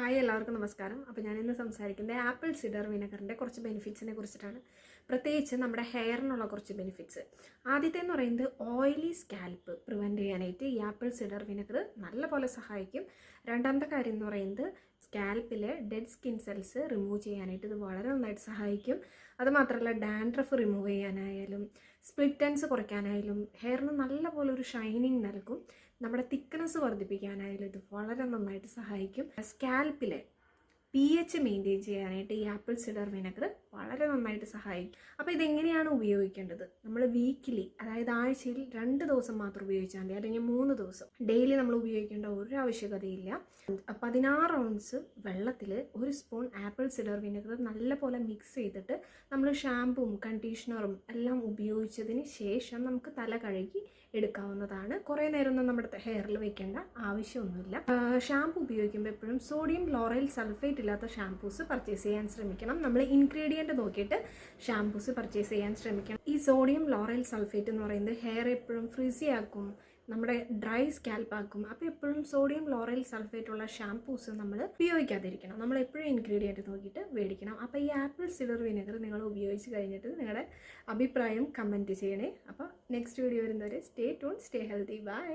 Hi എല്ലാവർക്കും നമസ്കാരം. അപ്പോൾ ഞാൻ ഇന്ന് സംസാരിക്കുന്നത് ആപ്പിൾ സിഡർ വിനെഗറിന്റെ കുറച്ച് ബെനിഫിറ്റ്സിനെ കുറിച്ചിട്ടാണ്. പ്രത്യേകിച്ച് നമ്മുടെ ഹെയറിനുള്ള കുറച്ച് ബെനിഫിറ്റ്സ്. ആദ്യത്തെ എന്ന് പറയുന്നത് ഓയിലി സ്കാൽപ്പ് പ്രിവെന്റ് ചെയ്യാനായിട്ട് ഈ ആപ്പിൾ സിഡർ വിനെഗർ നല്ലപോലെ സഹായിക്കും. രണ്ടാമത്തെ കാര്യം എന്ന് പറയുന്നത് സ്കാൽപ്പിലെ ഡെഡ് സ്കിൻ സെൽസ് റിമൂവ് ചെയ്യാനായിട്ട് ഇത് വളരെ നന്നായിട്ട് സഹായിക്കും. അതുമാത്രമല്ല ഡാൻഡ്രഫ് റിമൂവ് ചെയ്യാനായാലും സ്പ്ലിറ്റ് സ്പ്ലിറ്റൻസ് കുറയ്ക്കാനായാലും ഹെയറിന് നല്ലപോലെ ഒരു ഷൈനിങ് നൽകും. നമ്മുടെ തിക്നെസ് വർദ്ധിപ്പിക്കാനായാലും ഇത് വളരെ നന്നായിട്ട് സഹായിക്കും. സ്കാൽപ്പിലെ പി എച്ച് മെയിന്റെയിൻ ചെയ്യാനായിട്ട് ഈ ആപ്പിൾ സിഡർ വിനെഗർ വളരെ നന്നായിട്ട് സഹായിക്കും. അപ്പോൾ ഇതെങ്ങനെയാണ് ഉപയോഗിക്കേണ്ടത്? നമ്മൾ വീക്കിലി അതായത് ആഴ്ചയിൽ രണ്ട് ദിവസം മാത്രം ഉപയോഗിച്ചാൽ മതി അല്ലെങ്കിൽ മൂന്ന് ദിവസം. ഡെയിലി നമ്മൾ ഉപയോഗിക്കേണ്ട ഒരു ആവശ്യകതയില്ല. പതിനാറ് ഔൺസ് വെള്ളത്തിൽ ഒരു സ്പൂൺ ആപ്പിൾ സിഡർ വിനെഗർ നല്ലപോലെ മിക്സ് ചെയ്തിട്ട് നമ്മൾ ഷാമ്പുവും കണ്ടീഷണറും എല്ലാം ഉപയോഗിച്ചതിന് ശേഷം നമുക്ക് തല കഴുകി എടുക്കാവുന്നതാണ്. കുറേ നേരമൊന്നും നമ്മുടെ ഹെയറിൽ വെക്കേണ്ട ആവശ്യമൊന്നുമില്ല. ഷാമ്പു ഉപയോഗിക്കുമ്പോൾ എപ്പോഴും സോഡിയം ലോറൈൽ സൾഫേറ്റ് ഇല്ലാത്ത ഷാംപൂസ് പർച്ചേസ് ചെയ്യാൻ ശ്രമിക്കണം. നമ്മൾ ഇൻഗ്രീഡിയന്റ് നോക്കിയിട്ട് ഷാംപൂസ് പർച്ചേസ് ചെയ്യാൻ ശ്രമിക്കണം. ഈ സോഡിയം ലോറൽ സൾഫേറ്റ് എന്ന് പറയുന്നത് ഹെയർ എപ്പോഴും ഫ്രിസി ആക്കും നമ്മുടെ ഡ്രൈ സ്കാൽപ്പ് ആക്കും. അപ്പോൾ എപ്പോഴും സോഡിയം ലോറൽ സൾഫേറ്റ് ഉള്ള ഷാംപൂസ് നമ്മൾ ഉപയോഗിക്കാതിരിക്കണം. നമ്മൾ എപ്പോഴും ഇൻഗ്രീഡിയന്റ് നോക്കിയിട്ട് മേടിക്കണം അപ്പോൾ ഈ ആപ്പിൾ സിഡർ വിനെഗർ നിങ്ങൾ ഉപയോഗിച്ച് കഴിഞ്ഞിട്ട് നിങ്ങളുടെ അഭിപ്രായം കമന്റ് ചെയ്യണേ. അപ്പോൾ നെക്സ്റ്റ് വീഡിയോ വരുന്നവരെ stay tune stay healthy bye